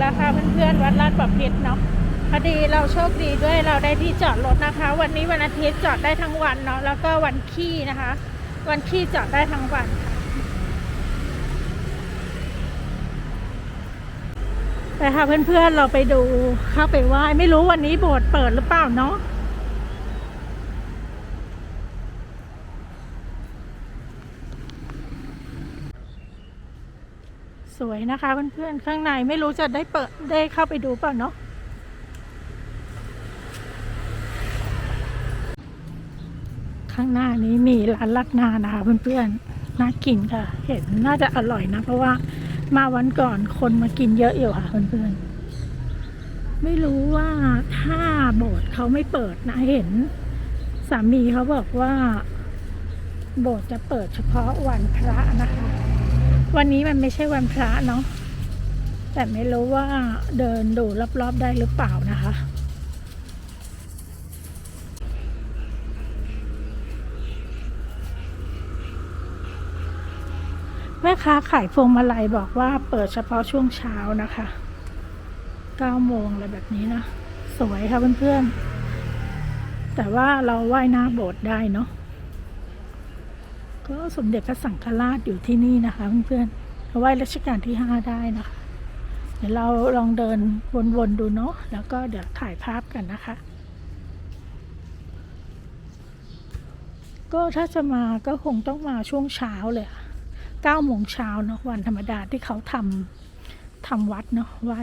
แล้วค่ะเพื่อนๆวัดลาดประพิษเนาะพอดีเราโชคดีด้วยเราได้ที่จอดรถนะคะ วันนี้วันอาทิตย์จอดได้ทั้งวันเนาะแล้วก็วันขี้นะคะ วันขี้จอดได้ทั้งวันค่ะไปค่ะเพื่อนๆเราไปดูเข้าไปไหว้ไม่รู้วันนี้โบสถ์เปิดหรือเปล่าเนาะ สวยนะคะ เพื่อนๆข้างในไม่รู้จะได้เปิดได้เข้าไปดูเปล่าเนาะข้างหน้านี้มีร้านลัดนานะคะเพื่อนๆน่ากินค่ะ เห็นน่าจะอร่อยนะ เพราะว่ามาวันก่อนคนมากินเยอะอยู่ค่ะเพื่อนๆไม่รู้ว่าถ้าโบสถ์เขาไม่เปิดนะเห็นสามีเขาบอกว่า โบสถ์จะเปิดเฉพาะวันพระนะคะ วันนี้มันไม่ใช่วันพระเนาะแต่ไม่รู้ว่าเดินดูรอบๆได้หรือเปล่านะคะ แม่ค้าขายพวงมาลัยบอกว่าเปิดเฉพาะช่วงเช้านะคะ9โมงอะไรแบบนี้นะ สวยค่ะเพื่อนๆ แต่ว่าเราไหว้หน้าโบสถ์ได้เนาะ ก็สมเด็จพระสังฆราชอยู่ที่นี่นะคะเพื่อนๆเอาไว้รัชกาลที่ห้าได้นะคะ เดี๋ยวเราลองเดินวนๆดูเนาะแล้วก็เดี๋ยวถ่ายภาพกันนะคะ ก็ถ้าจะมาก็คงต้องมาช่วงเช้าเลยเก้าโมงเช้าเนาะวันธรรมดาที่เขาทำทำวัดเนาะไว้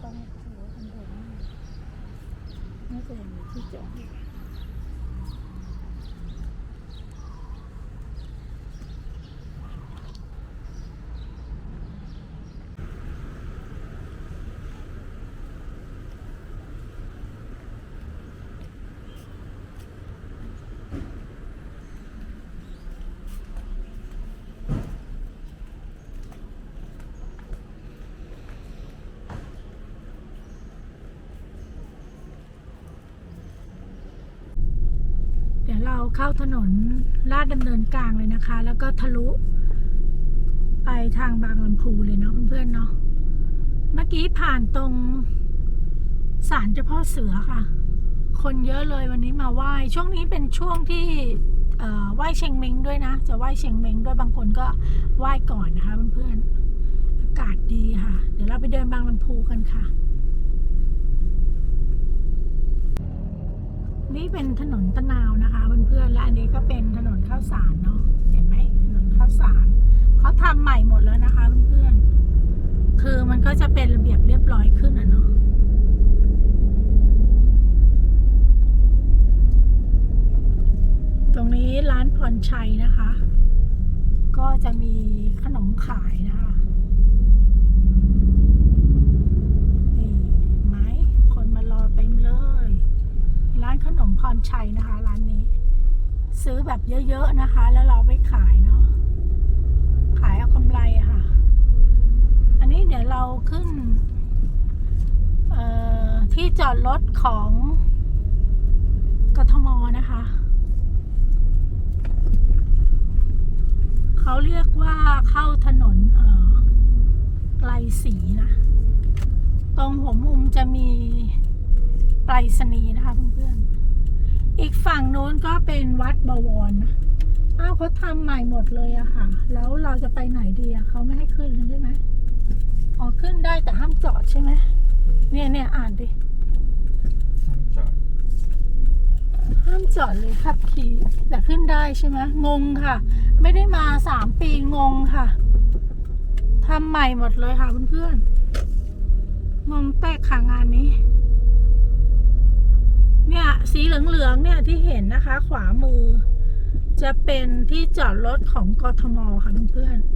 จอดรถต้องหัวคันเดินน่ เราเข้าถนนลาดดำเนินกลางเลยนะคะ แล้วก็ทะลุ ไปทางบางลำพูเลยเนาะเพื่อนๆเนาะเมื่อกี้ผ่านตรงศาลเจ้าพ่อเสือค่ะ คนเยอะเลยวันนี้มาไหว้ช่วงนี้เป็นช่วงที่ไหว้เชงเม้งด้วยนะ จะไหว้เชงเม้งด้วยบางคนก็ไหว้ก่อนนะคะเพื่อนๆอากาศดีค่ะ เดี๋ยวเราไปเดินบางลำพูกันค่ะ นี่เป็นถนนตะนาวนะคะเพื่อนๆและอันนี้ก็เป็นถนนข้าวสารเนาะเห็นไหมถนนข้าวสารเขาทำใหม่หมดแล้วนะคะเพื่อนๆคือมันก็จะเป็นระเบียบเรียบร้อยขึ้นอะเนาะตรงนี้ร้านพรชัยนะคะ ก็จะมีขนมขายนะคะ ร้านขนมพรชัยนะคะ ร้านนี้ ซื้อแบบเยอะๆนะคะ แล้วเราไปขายเนาะขายเอากำไรค่ะ อันนี้เดี๋ยวเราขึ้นที่จอดรถของกทมนะคะ เขาเรียกว่าเข้าถนนไกลสีนะ ตรงหัวมุมจะมี ไปรษณีย์นะคะเพื่อนๆ อีกฝั่งนู้นก็เป็นวัดบวรนะอ้าวเขาทำใหม่หมดเลยอะค่ะ แล้วเราจะไปไหนดีอะเขาไม่ให้ขึ้นเลยใช่ไหมอ๋อขึ้นได้แต่ห้ามจอดใช่ไหมเนี่ยเนี่ยอ่านดิจอดห้ามจอดเลยขับขี่แต่ขึ้นได้ใช่ไหมงงค่ะ ไม่ได้มาสามปีงงค่ะทำใหม่หมดเลยค่ะเพื่อนๆงงแตกค่ะงานนี้ เนี่ยสีเหลืองๆเนี่ยที่เห็นนะคะ ขวามือ จะเป็นที่จอดรถของกทมค่ะเพื่อนๆ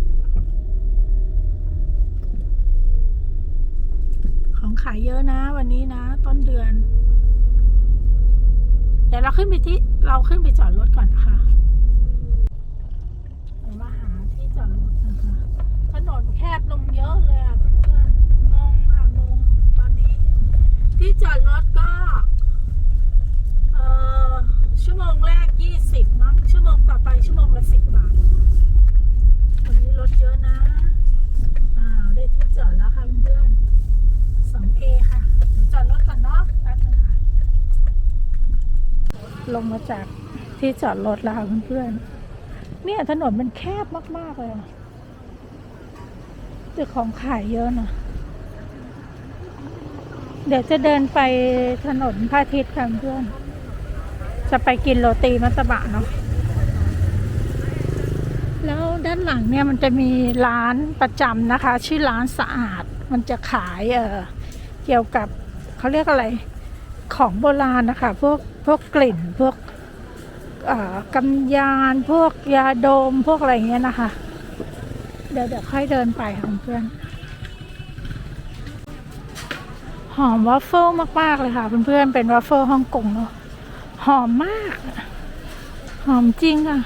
ของขายเยอะนะ วันนี้นะ ต้นเดือนเดี๋ยวเราขึ้นไปที่เราขึ้นไปจอดรถก่อนนะคะเดี๋ยวมาหาที่จอดรถนะคะถนนแคบลงเยอะเลยอะเพื่อนๆงงค่ะงงตอนนี้ ที่จอดรถก็ ชั่วโมงแรกยี่สิบมั้งชั่วโมงต่อไปชั่วโมงละสิบบาทวันนี้รถเยอะนะ อ้าวได้ที่จอดแล้วค่ะเพื่อนสองเอค่ะเดี๋ยวจอดรถก่อนเนาะแป๊บนึงค่ะ ลงมาจากที่จอดรถแล้วค่ะเพื่อนๆเนี่ยถนนมันแคบมากๆเลยอะแต่ของขายเยอะนะเดี๋ยวจะเดินไปถนนพระอาทิตย์ค่ะเพื่อน จะไปกินโรตีมัตตบะเนาะแล้วด้านหลังเนี่ยมันจะมีร้านประจำนะคะ ชื่อร้านสะอาดมันจะขายเออเกี่ยวกับเขาเรียกอะไรของโบราณนะคะ พวกพวกกลิ่นพวกเอ่อกำยานพวกยาดมพวกอะไรเงี้ยนะคะ เดี๋ยวเดี๋ยวค่อยเดินไปค่ะเพื่อน หอมวัฟเฟิลมาก ๆ เลยค่ะ เพื่อนๆเป็นวัฟเฟิลฮ่องกงเนาะ หอมมากอะหอมจริงอะ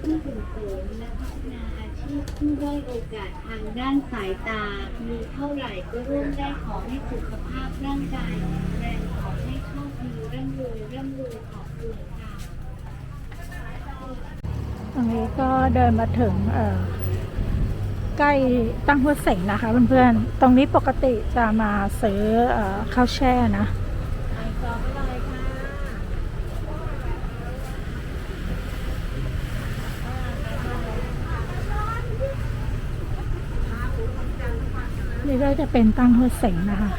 ผู้ส่งเสริมและพัฒนาอาชีพผู้ด้อยโอกาสทางด้านสายตา มีเท่าไหร่ก็ร่วมได้ขอให้สุขภาพร่างกายแข็งแรงขอให้โชคดีร่ำรวยร่ำรวยขอบคุณค่ะ ตรงนี้ก็เดินมาถึงเอ่อ ใกล้ตั้งหัวเสงนะคะเพื่อนๆ ตรงนี้ปกติจะมาซื้ออข้าวแช่นะนี่ก็จะเป็นตั้งหัวเสงนะคะ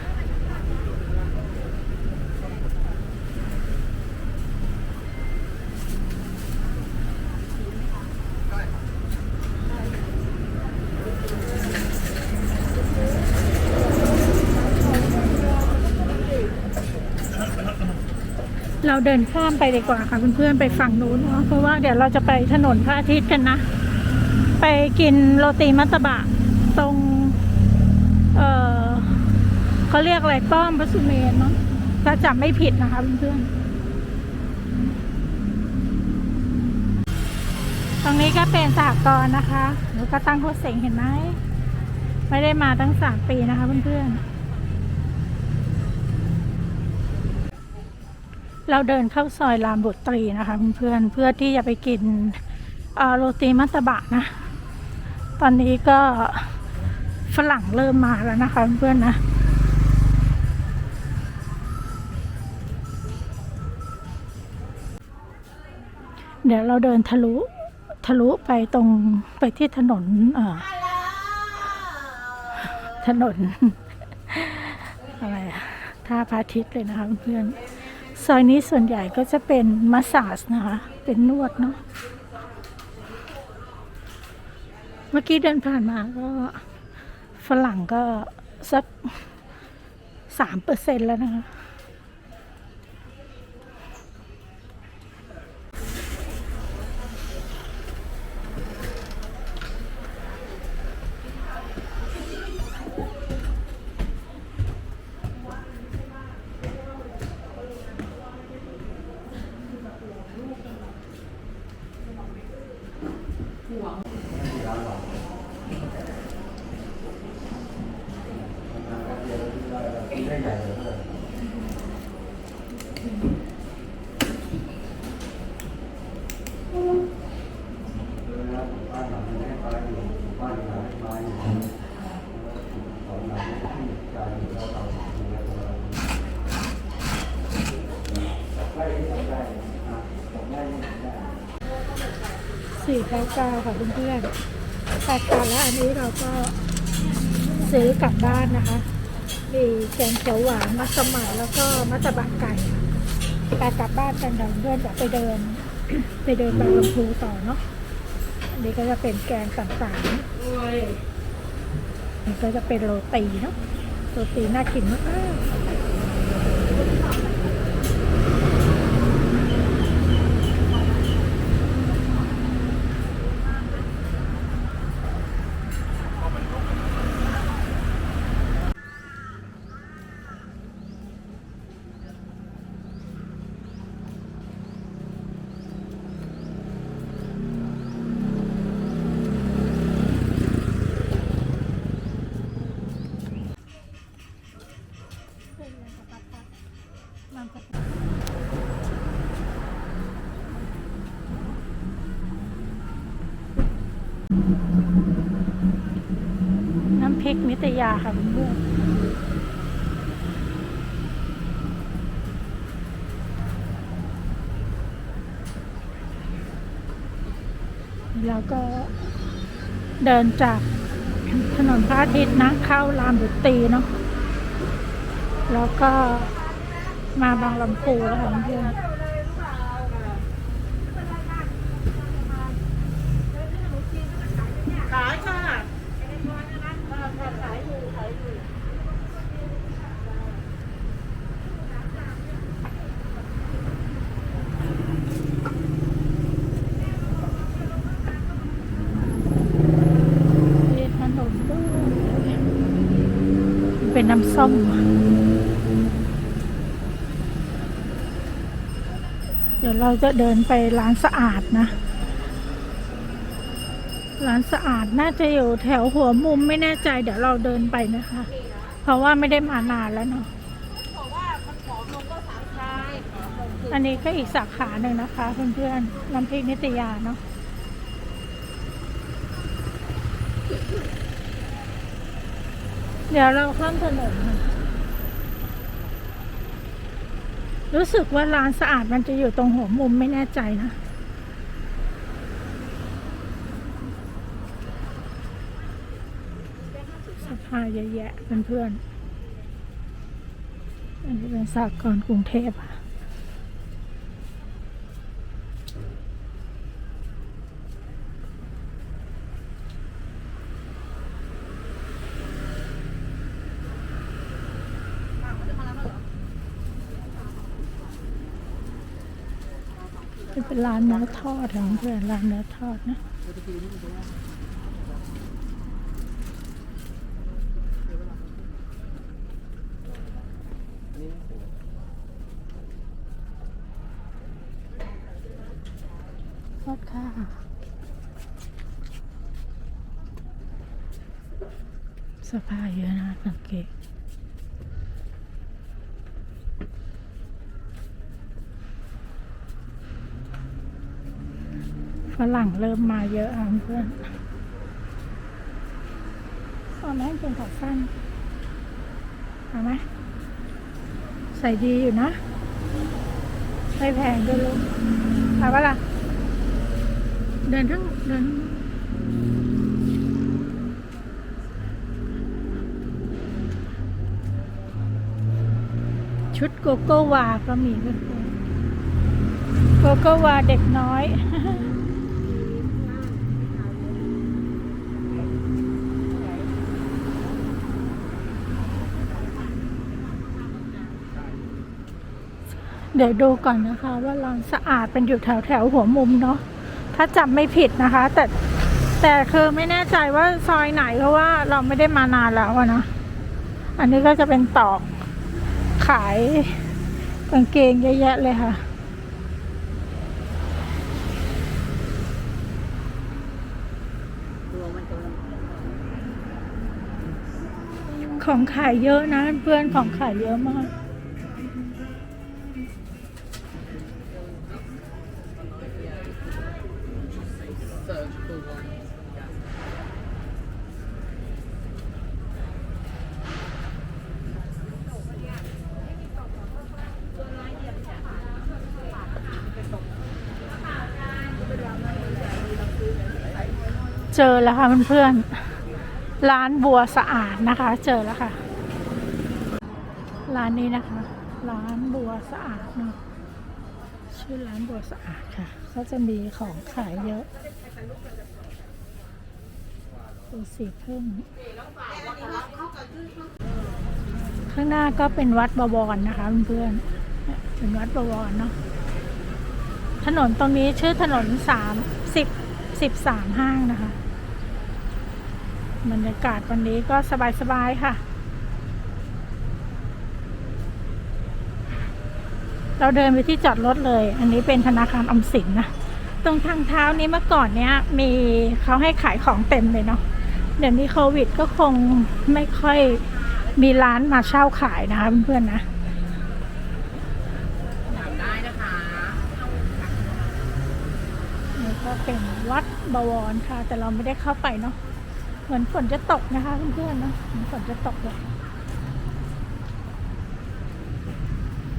เราเดินข้ามไปดีกว่าค่ะเพื่อนๆไปฝั่งนู้นเนาะเพราะว่าเดี๋ยวเราจะไปถนนพระอาทิตย์กันนะ ไปกินโรตีมัตตบะตรง เออเขาเรียกอะไรป้อมพระสุเมนเนาะถ้าจำไม่ผิดนะคะเพื่อนๆตรงนี้ก็เป็นสากรนะคะแล้วก็ตั้งโคเสงเห็นไหมไม่ได้มาตั้งสามปีนะคะเพื่อนๆ เราเดินเข้าซอยรามบุตรีนะคะเพื่อนเพื่อที่จะไปกินโรตีมัตตบะนะ ตอนนี้ก็ฝรั่งเริ่มมาแล้วนะคะเพื่อนนะเดี๋ยวเราเดินทะลุทะลุไปตรงไปที่ถนนเออถนน อะไรอะท่าพระอาทิตย์เลยนะคะเพื่อน ซอยนี้ส่วนใหญ่ก็จะเป็นมาสซาสนะคะ เป็นนวดเนาะเมื่อกี้เดินผ่านมาก็ฝรั่งก็สักสามเปอร์เซ็นแล้วนะคะ สี่เก้าเก้าค่ะเพื่อนๆแต่ค่ะแล้วอันนี้เราก็ซื้อกลับบ้านนะคะ มีแกงเขียวหวานมัสมั่นแล้วก็มัสบะไก่แต่กลับบ้านกันเดี๋ยวเพื่อนจะไปเดิน ไปเดินบางลำพูต่อเนาะอันนี้ก็จะเป็นแกงต่างๆนี่ก็จะเป็นโรตีเนาะโรตีน่ากินมากๆ น้ำพริตยาค่ะเพื่อนแล้วก็เดินจากถนนพระอาทิตย์นะ เข้ารามบุตรีเนาะแล้วก็มาบางลำพูแล้วค่ะเพื่อนๆ ขายค่ะ มีขนมด้วย เป็นน้ำส้ม เดี๋ยวเราจะเดินไปร้านสะอาดนะ ร้านสะอาดน่าจะอยู่แถวหัวมุมไม่แน่ใจ เดี๋ยวเราเดินไปนะคะ เพราะว่าไม่ได้มานานแล้วเนาะอันผอมลงก็สามชายผอมลงคืออันนี้ก็อีกสาขาหนึ่งนะคะเพื่อนๆน้ำพริกนิตยาเนาะ เดี๋ยวเราข้ามถนนค่ะรู้สึกว่าร้านสะอาดมันจะอยู่ตรงหัวมุมไม่แน่ใจนะสภาเยอะแยะเพื่อนๆอันนี้เป็นสากรกรุงเทพอะ เป็นร้านเนื้อทอดของเพื่อนร้านเนื้อทอดนะ ทอดค่ะ เสภาเยอะนะสังเกต ฝรั่งเริ่มมาเยอะอะเพื่อนเอาไหมเป็นขาสั้นเอาไหมใส่ดีอยู่นะไม่แพงด้วยลูกเอาปะล่ะ เดินทั้งเดินชุดโกโก้วาก็มีเพื่อนโกโก้วาเด็กน้อย เดี๋ยวดูก่อนนะคะ ว่าร้านสะอาดเป็นอยู่แถวแถวหัวมุมเนาะถ้าจำไม่ผิดนะคะ แต่แต่คือไม่แน่ใจว่าซอยไหนเพราะว่าเราไม่ได้มานานแล้วอะนะอันนี้ก็จะเป็นตอกขายกางเกงเยอะแยะเลยค่ะ ของขายเยอะนะเพื่อนของขายเยอะมาก เจอแล้วค่ะเพื่อนๆ ร้านบัวสะอาดนะคะ เจอแล้วค่ะ ร้านนี้นะคะ ร้านบัวสะอาดเนาะชื่อร้านบัวสะอาดค่ะ ก็จะมีของขายเยอะดูสีพึ่งข้างหน้าก็เป็นวัดบวรนะคะเพื่อนๆเนี่ยเป็นวัดบวรเนาะถนนตรงนี้ชื่อถนนสามสิบสิบสามห้างนะคะ บรรยากาศวันนี้ก็สบายๆค่ะ เราเดินไปที่จอดรถเลย อันนี้เป็นธนาคารออมสินนะ ตรงทางเท้านี้เมื่อก่อนเนี้ย มีเขาให้ขายของเต็มเลยเนาะ เดี๋ยวนี้โควิดก็คงไม่ค่อยมีร้านมาเช่าขายนะคะเพื่อนๆนะได้นะคะนี่ก็เป็นวัดบวรค่ะ แต่เราไม่ได้เข้าไปเนาะ เหมือนฝนจะตกนะคะเพื่อนๆนะเหมือนฝนจะตกเลย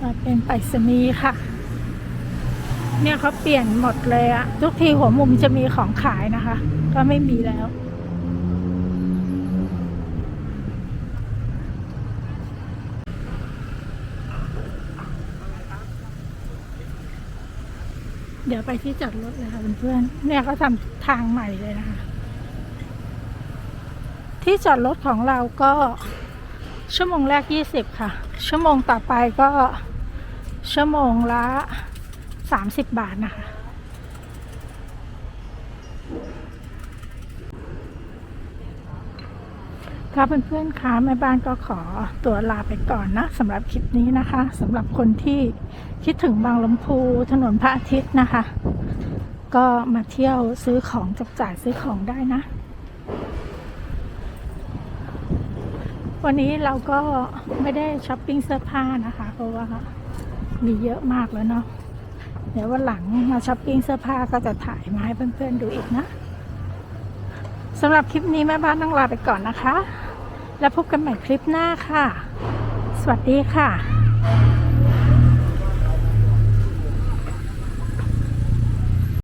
อ่าเป็นไปรษณีย์ค่ะ เนี่ยเขาเปลี่ยนหมดเลยอะทุกทีหัวมุมจะมีของขายนะคะ ก็ไม่มีแล้วเดี๋ยวไปที่จอดรถเลยค่ะเพื่อนๆเนี่ยเขาทำทางใหม่เลยนะคะ ที่จอดรถของเราก็ชั่วโมงแรก 20 ค่ะ ชั่วโมงต่อไปก็ชั่วโมงละ 30 บาทนะคะค่ะเพื่อนๆคะแม่บ้านก็ขอตัวลาไปก่อนนะสำหรับคลิปนี้นะคะสำหรับคนที่คิดถึงบางลำพูถนนพระอาทิตย์นะคะ ก็มาเที่ยวซื้อของจับจ่ายซื้อของได้นะ วันนี้เราก็ไม่ได้ช้อปปิ้งเสื้อผ้านะคะ เพราะว่ามีเยอะมากแล้วเนาะเดี๋ยววันหลังมาช้อปปิ้งเสื้อผ้าก็จะถ่ายมาให้เพื่อนๆดูอีกนะสำหรับคลิปนี้แม่บ้านต้องลาไปก่อนนะคะ แล้วพบกันใหม่คลิปหน้าค่ะ สวัสดีค่ะ